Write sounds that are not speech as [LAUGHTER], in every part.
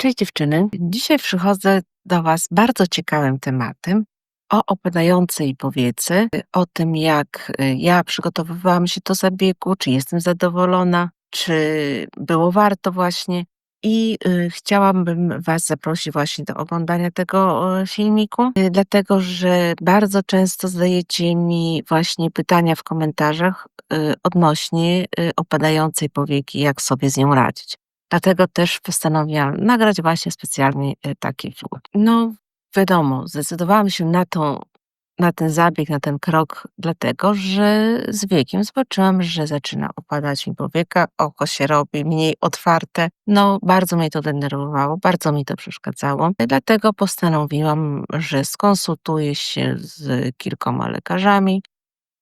Cześć dziewczyny. Dzisiaj przychodzę do Was bardzo ciekawym tematem o opadającej powiecy, o tym jak y, ja przygotowywałam się do zabiegu, czy jestem zadowolona, czy było warto właśnie. I y, chciałabym Was zaprosić właśnie do oglądania tego filmiku, y, dlatego że bardzo często zadajecie mi właśnie pytania w komentarzach odnośnie opadającej powieki, jak sobie z nią radzić. Dlatego też postanowiłam nagrać właśnie specjalnie y, taki film. No, wiadomo, zdecydowałam się na, tą, na ten zabieg, na ten krok, dlatego że z wiekiem zobaczyłam, że zaczyna opadać mi powieka, oko się robi mniej otwarte. No, bardzo mnie to denerwowało, bardzo mi to przeszkadzało. Dlatego postanowiłam, że skonsultuję się z kilkoma lekarzami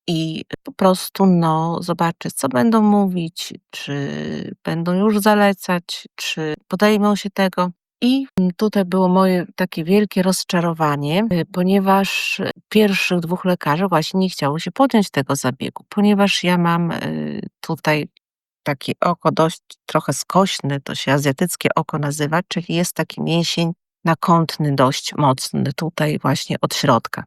i po prostu no, zobaczę, co będą mówić, czy będą już zalecać, czy podejmą się tego. I tutaj było moje takie wielkie rozczarowanie, y, ponieważ pierwszych dwóch lekarzy właśnie nie chciało się podjąć tego zabiegu, ponieważ ja mam y, tutaj takie oko dość trochę skośne, to się azjatyckie oko nazywa, czyli jest taki mięsień nakątny dość mocny tutaj właśnie od środka.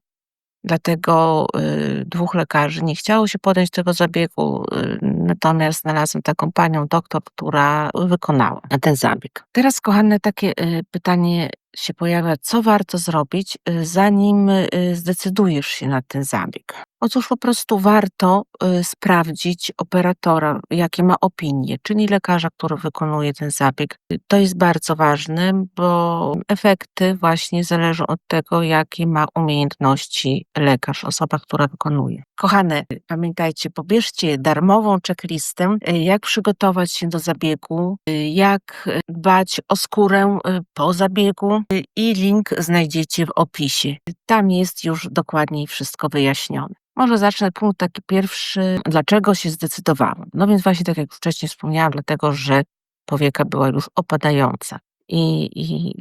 Dlatego y, dwóch lekarzy nie chciało się podjąć tego zabiegu, y, natomiast znalazłem taką panią doktor, która wykonała ten zabieg. Teraz, kochane, takie y, pytanie się pojawia, co warto zrobić, zanim zdecydujesz się na ten zabieg? Otóż po prostu warto y, sprawdzić operatora, jakie ma opinie, czyli lekarza, który wykonuje ten zabieg. To jest bardzo ważne, bo efekty właśnie zależą od tego, jakie ma umiejętności lekarz, osoba, która wykonuje. Kochane, pamiętajcie, pobierzcie darmową checklistę, jak przygotować się do zabiegu, jak dbać o skórę po zabiegu i link znajdziecie w opisie. Tam jest już dokładniej wszystko wyjaśnione. Może zacznę punkt taki pierwszy, dlaczego się zdecydowałam. No więc właśnie tak jak wcześniej wspomniałam, dlatego że powieka była już opadająca i, i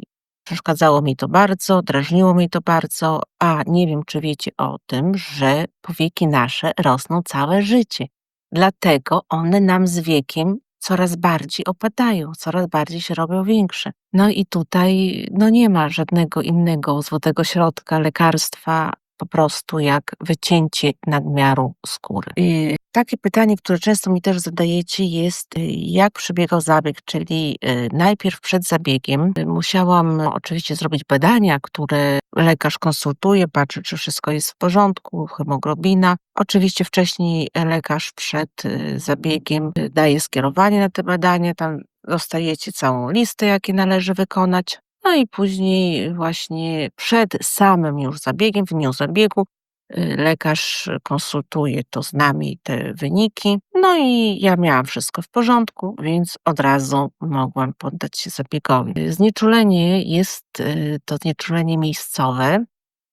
przeszkadzało mi to bardzo, drażniło mi to bardzo, a nie wiem, czy wiecie o tym, że powieki nasze rosną całe życie. Dlatego one nam z wiekiem coraz bardziej opadają, coraz bardziej się robią większe. No i tutaj no nie ma żadnego innego złotego środka lekarstwa, po prostu jak wycięcie nadmiaru skóry. I takie pytanie, które często mi też zadajecie, jest y, jak przebiegał zabieg, czyli y, najpierw przed zabiegiem y, musiałam oczywiście zrobić badania, które lekarz konsultuje, patrzy, czy wszystko jest w porządku, hemoglobina. Oczywiście wcześniej lekarz przed zabiegiem daje skierowanie na te badania, tam dostajecie całą listę, jakie należy wykonać. No i później właśnie przed samym już zabiegiem, w dniu zabiegu, y, lekarz konsultuje to z nami, te wyniki. No i ja miałam wszystko w porządku, więc od razu mogłam poddać się zabiegowi. Znieczulenie jest y, to znieczulenie miejscowe,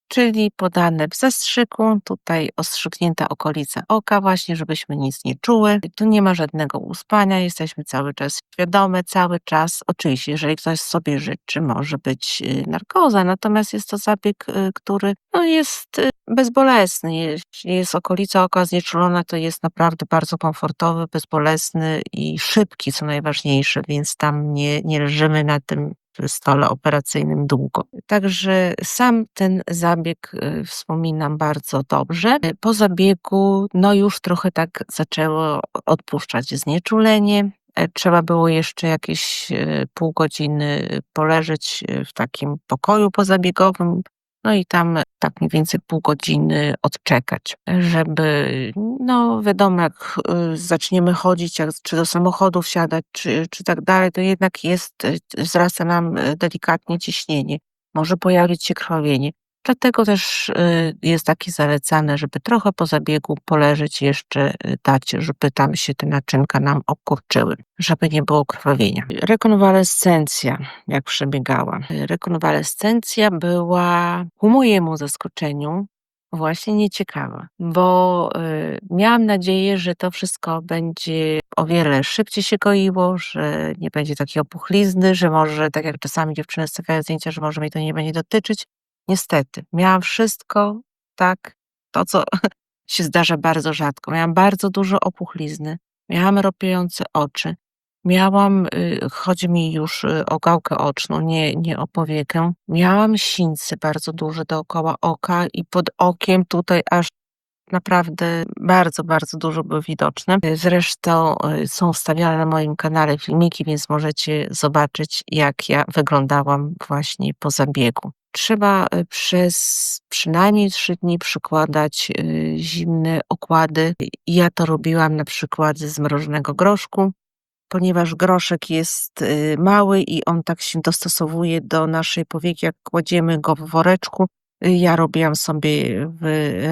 czyli podane w zastrzyku, tutaj ostrzyknięta okolica oka właśnie, żebyśmy nic nie czuły. Tu nie ma żadnego uspania, jesteśmy cały czas świadome, cały czas. Oczywiście, jeżeli ktoś sobie życzy, może być y, narkoza, natomiast jest to zabieg, y, który no, jest y, bezbolesny. Jeśli jest okolica oka znieczulona, to jest naprawdę bardzo komfortowy, bezbolesny i szybki, co najważniejsze, więc tam nie, nie leżymy na tym stole operacyjnym długo. Także sam ten zabieg y, wspominam bardzo dobrze. Po zabiegu, no już trochę tak zaczęło odpuszczać znieczulenie. E, trzeba było jeszcze jakieś pół godziny poleżeć w takim pokoju pozabiegowym, no i tam tak mniej więcej pół godziny odczekać, żeby, no wiadomo, jak y, zaczniemy chodzić, jak, czy do samochodu wsiadać, czy, czy tak dalej, to jednak jest, y, wzrasta nam y, delikatnie ciśnienie. Może pojawić się krwawienie. Dlatego też y, jest takie zalecane, żeby trochę po zabiegu poleżeć jeszcze, y, dać, żeby tam się te naczynka nam obkurczyły, żeby nie było krwawienia. Rekonwalescencja, jak przebiegała. Rekonwalescencja była ku mojemu zaskoczeniu właśnie nieciekawa, bo y, miałam nadzieję, że to wszystko będzie o wiele szybciej się goiło, że nie będzie takiej opuchlizny, że może, tak jak czasami dziewczyny stawiają zdjęcia, że może mnie to nie będzie dotyczyć, Niestety, miałam wszystko tak, to co [LAUGHS] się zdarza bardzo rzadko. Miałam bardzo dużo opuchlizny, miałam ropiejące oczy, Miałam, y, chodzi mi już, y, o gałkę oczną, nie nie o powiekę. Miałam sińce bardzo duże dookoła oka i pod okiem tutaj aż naprawdę bardzo, bardzo dużo były widoczne. Y, zresztą, są wstawiane na moim kanale filmiki, więc możecie zobaczyć, jak ja wyglądałam właśnie po zabiegu. Trzeba, y, przez przynajmniej 3 dni przykładać, y, zimne okłady. Ja to robiłam na przykład ze zmrożonego groszku, ponieważ groszek jest, y, mały i on tak się dostosowuje do naszej powieki, jak kładziemy go w woreczku. Ja robiłam sobie w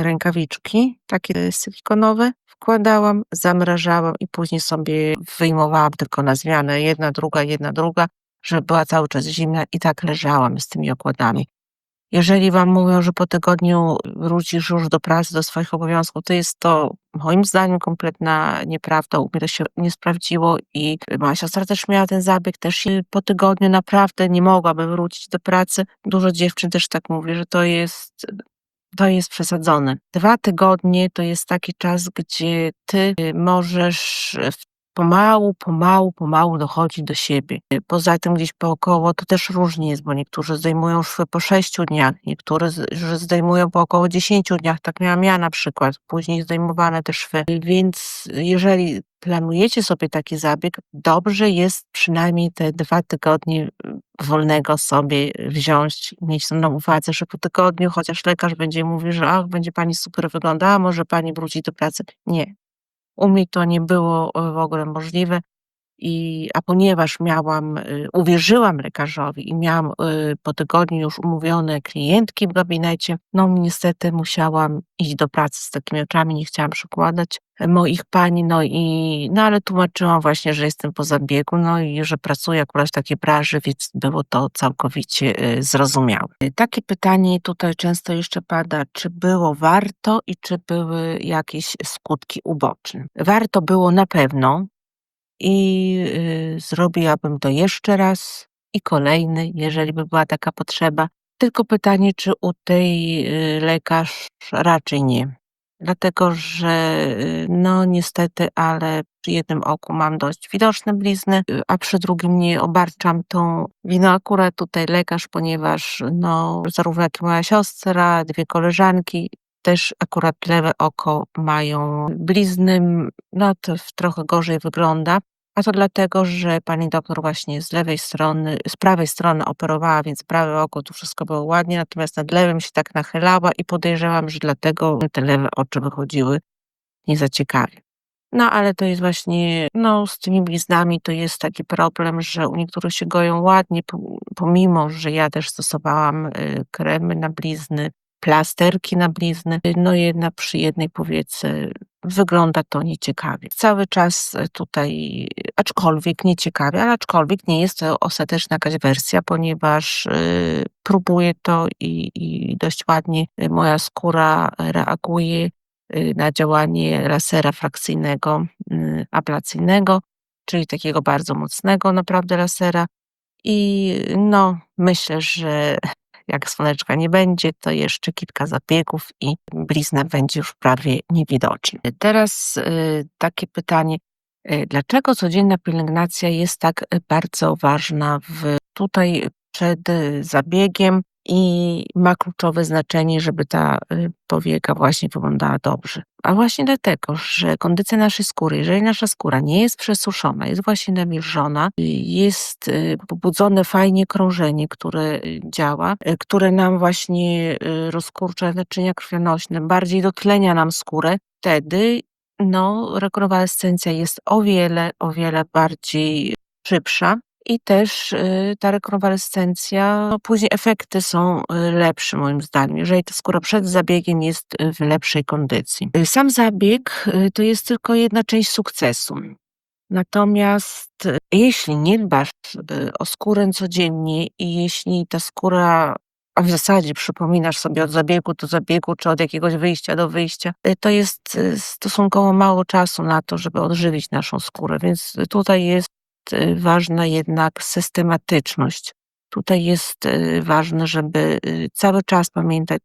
rękawiczki takie silikonowe, wkładałam, zamrażałam i później sobie wyjmowałam tylko na zmianę, jedna, druga, jedna, druga, żeby była cały czas zimna i tak leżałam z tymi okładami. Jeżeli wam mówią, że po tygodniu wrócisz już do pracy, do swoich obowiązków, to jest to moim zdaniem kompletna nieprawda. U mnie to się nie sprawdziło i moja siostra też miała ten zabieg, też po tygodniu naprawdę nie mogłaby wrócić do pracy. Dużo dziewczyn też tak mówi, że to jest to jest przesadzone. 2 tygodnie to jest taki czas, gdzie ty możesz w pomału, pomału, pomału dochodzić do siebie. Poza tym gdzieś pookoło to też różnie jest, bo niektórzy zdejmują szwy po 6 dniach, niektórzy zdejmują po około 10 dniach, tak miałam ja na przykład, później zdejmowane te szwy. Więc jeżeli planujecie sobie taki zabieg, dobrze jest przynajmniej te 2 tygodnie wolnego sobie wziąć, mieć to na uwadze, że po tygodniu chociaż lekarz będzie mówił, że ach, będzie pani super wyglądała, może pani wróci do pracy. Nie. U mnie to nie było, e, w ogóle możliwe i a ponieważ miałam, y, uwierzyłam lekarzowi i miałam, y, po tygodniu już umówione klientki w gabinecie, no niestety musiałam iść do pracy z takimi oczami, nie chciałam przykładać moich pań, no i no ale tłumaczyłam właśnie, że jestem po zabiegu, no i że pracuję akurat w takiej branży, więc było to całkowicie, y, zrozumiałe. Takie pytanie tutaj często jeszcze pada, czy było warto i czy były jakieś skutki uboczne? Warto było na pewno, i, y, zrobiłabym to jeszcze raz i kolejny, jeżeli by była taka potrzeba. Tylko pytanie, czy u tej, y, lekarz raczej nie. Dlatego, że, y, no niestety, ale przy jednym oku mam dość widoczne blizny, a przy drugim nie obarczam tą winą akurat tutaj lekarz, ponieważ no zarówno jak i moja siostra, 2 koleżanki też akurat lewe oko mają blizny, no to trochę gorzej wygląda. A to dlatego, że pani doktor właśnie z lewej strony z prawej strony operowała, więc prawe oko tu wszystko było ładnie, natomiast nad lewym się tak nachylała i podejrzewam, że dlatego te lewe oczy wychodziły nie za ciekawie. No, ale to jest właśnie no, z tymi bliznami to jest taki problem, że u niektórych się goją ładnie, pomimo że ja też stosowałam, y, kremy na blizny, plasterki na blizny, no jednak przy jednej powiece wygląda to nieciekawie. Cały czas e, tutaj, aczkolwiek nieciekawie, ale aczkolwiek nie jest to ostateczna jakaś wersja, ponieważ y, próbuję to i, i dość ładnie y, moja skóra reaguje na działanie lasera frakcyjnego, y, ablacyjnego, czyli takiego bardzo mocnego naprawdę lasera. I no, myślę, że jak słoneczka nie będzie, to jeszcze kilka zabiegów i blizna będzie już prawie niewidoczna. Teraz y, takie pytanie, y, dlaczego codzienna pielęgnacja jest tak y, bardzo ważna w, tutaj przed zabiegiem i ma kluczowe znaczenie, żeby ta y, powieka właśnie wyglądała dobrze. A właśnie dlatego, że kondycja naszej skóry, jeżeli nasza skóra nie jest przesuszona, jest właśnie nawilżona, jest y, pobudzone fajnie krążenie, które y, działa, które nam właśnie rozkurcza naczynia krwionośne, bardziej dotlenia nam skórę, wtedy no, rekonwalescencja jest o wiele, o wiele bardziej szybsza i też, y, ta rekonwalescencja, no później efekty są, y, lepsze moim zdaniem, jeżeli ta skóra przed zabiegiem jest, y, w lepszej kondycji. Sam zabieg, to jest tylko jedna część sukcesu. Natomiast jeśli nie dbasz, o skórę codziennie i jeśli ta skóra a w zasadzie przypominasz sobie od zabiegu do zabiegu, czy od jakiegoś wyjścia do wyjścia, to jest, stosunkowo mało czasu na to, żeby odżywić naszą skórę, więc tutaj jest ważna jednak systematyczność. Tutaj jest, y, ważne, żeby, y, cały czas pamiętać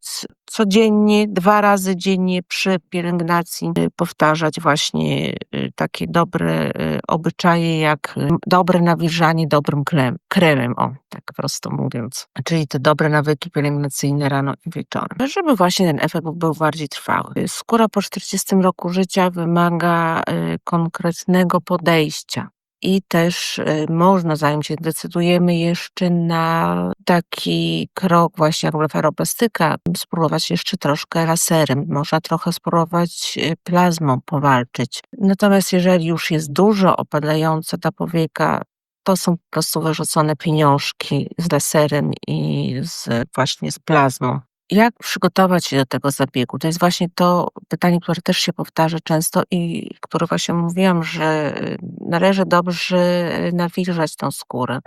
codziennie, 2 razy dziennie przy pielęgnacji, y, powtarzać właśnie, y, takie dobre, y, obyczaje jak, y, dobre nawilżanie dobrym klem kremem, o, tak prosto mówiąc. Czyli te dobre nawyki pielęgnacyjne rano i wieczorem, żeby właśnie ten efekt był bardziej trwały. Y, skóra po 40 roku życia wymaga, y, konkretnego podejścia i też, y, można zanim się decydujemy jeszcze na taki krok właśnie jak blefaroplastyka, spróbować jeszcze troszkę laserem. Można trochę spróbować, y, plazmą powalczyć. Natomiast jeżeli już jest dużo opadająca ta powieka, to są po prostu wyrzucone pieniążki z laserem i z właśnie z plazmą. Jak przygotować się do tego zabiegu? To jest właśnie to pytanie, które też się powtarza często i które właśnie mówiłam, że, y, należy dobrze, y, nawilżać tą skórę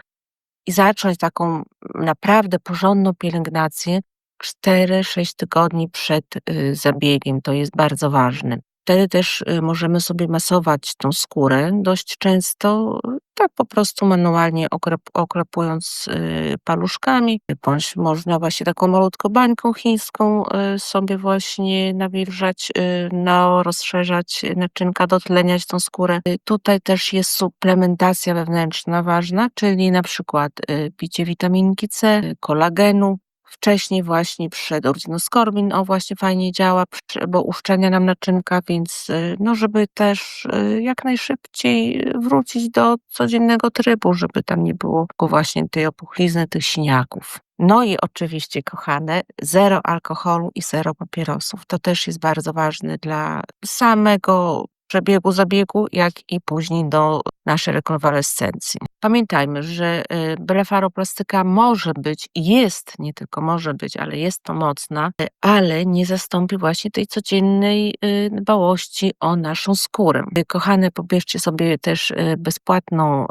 i zacząć taką naprawdę porządną pielęgnację 4-6 tygodni przed, y, zabiegiem. To jest bardzo ważne. Wtedy też, y, możemy sobie masować tą skórę dość często, tak po prostu manualnie okrep oklepując, y, paluszkami, bądź można właśnie taką malutką bańką chińską, y, sobie właśnie nawilżać, no, rozszerzać naczynka, dotleniać tą skórę. Tutaj też jest suplementacja wewnętrzna ważna, czyli na przykład, picie witaminki C, kolagenu. Wcześniej właśnie przed Ortinoskorbin, o właśnie fajnie działa, bo uszczelnia nam naczynka, więc, y, no, żeby też, y, jak najszybciej wrócić do codziennego trybu, żeby tam nie było właśnie tej opuchlizny, tych siniaków. No i oczywiście, kochane, zero alkoholu i zero papierosów. To też jest bardzo ważne dla samego przebiegu zabiegu, jak i później do naszej rekonwalescencji. Pamiętajmy, że, y, blefaroplastyka może być jest, nie tylko może być, ale jest pomocna, y, ale nie zastąpi właśnie tej codziennej, y, dbałości o naszą skórę. Kochane, pobierzcie sobie też, bezpłatną,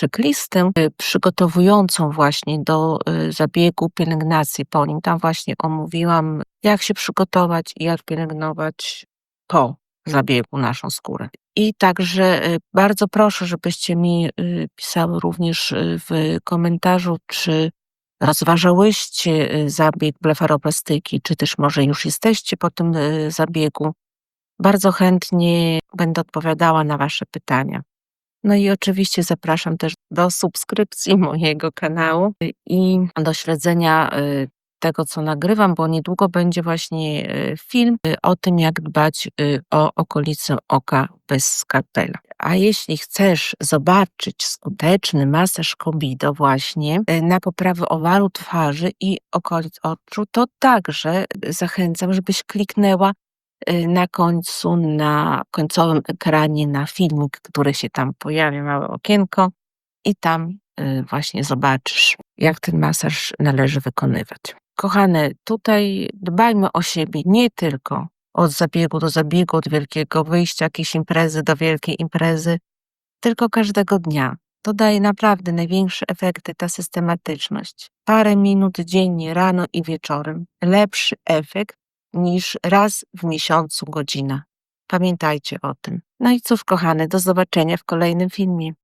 checklistę, przygotowującą właśnie do, zabiegu, pielęgnacji po nim. Tam właśnie omówiłam, jak się przygotować i jak pielęgnować po zabiegu naszą skórę. I także, y, bardzo proszę, żebyście mi, y, pisały również, y, w komentarzu, czy rozważałyście, y, zabieg blefaroplastyki, czy też może już jesteście po tym, zabiegu. Bardzo chętnie będę odpowiadała na wasze pytania. No i oczywiście zapraszam też do subskrypcji mojego kanału, i do śledzenia, tego, co nagrywam, bo niedługo będzie właśnie, y, film, y, o tym, jak dbać, y, o okolicę oka bez skalpela. A jeśli chcesz zobaczyć skuteczny masaż Cobido właśnie, y, na poprawę owalu twarzy i okolic oczu, to także zachęcam, żebyś kliknęła, na końcu, na końcowym ekranie na filmik, który się tam pojawia, małe okienko i tam, właśnie zobaczysz, jak ten masaż należy wykonywać. Kochane, tutaj dbajmy o siebie nie tylko od zabiegu do zabiegu, od wielkiego wyjścia, jakiejś imprezy do wielkiej imprezy, tylko każdego dnia. To daje naprawdę największe efekty ta systematyczność. Parę minut dziennie, rano i wieczorem. Lepszy efekt niż raz w miesiącu godzina. Pamiętajcie o tym. No i cóż, kochane, do zobaczenia w kolejnym filmie.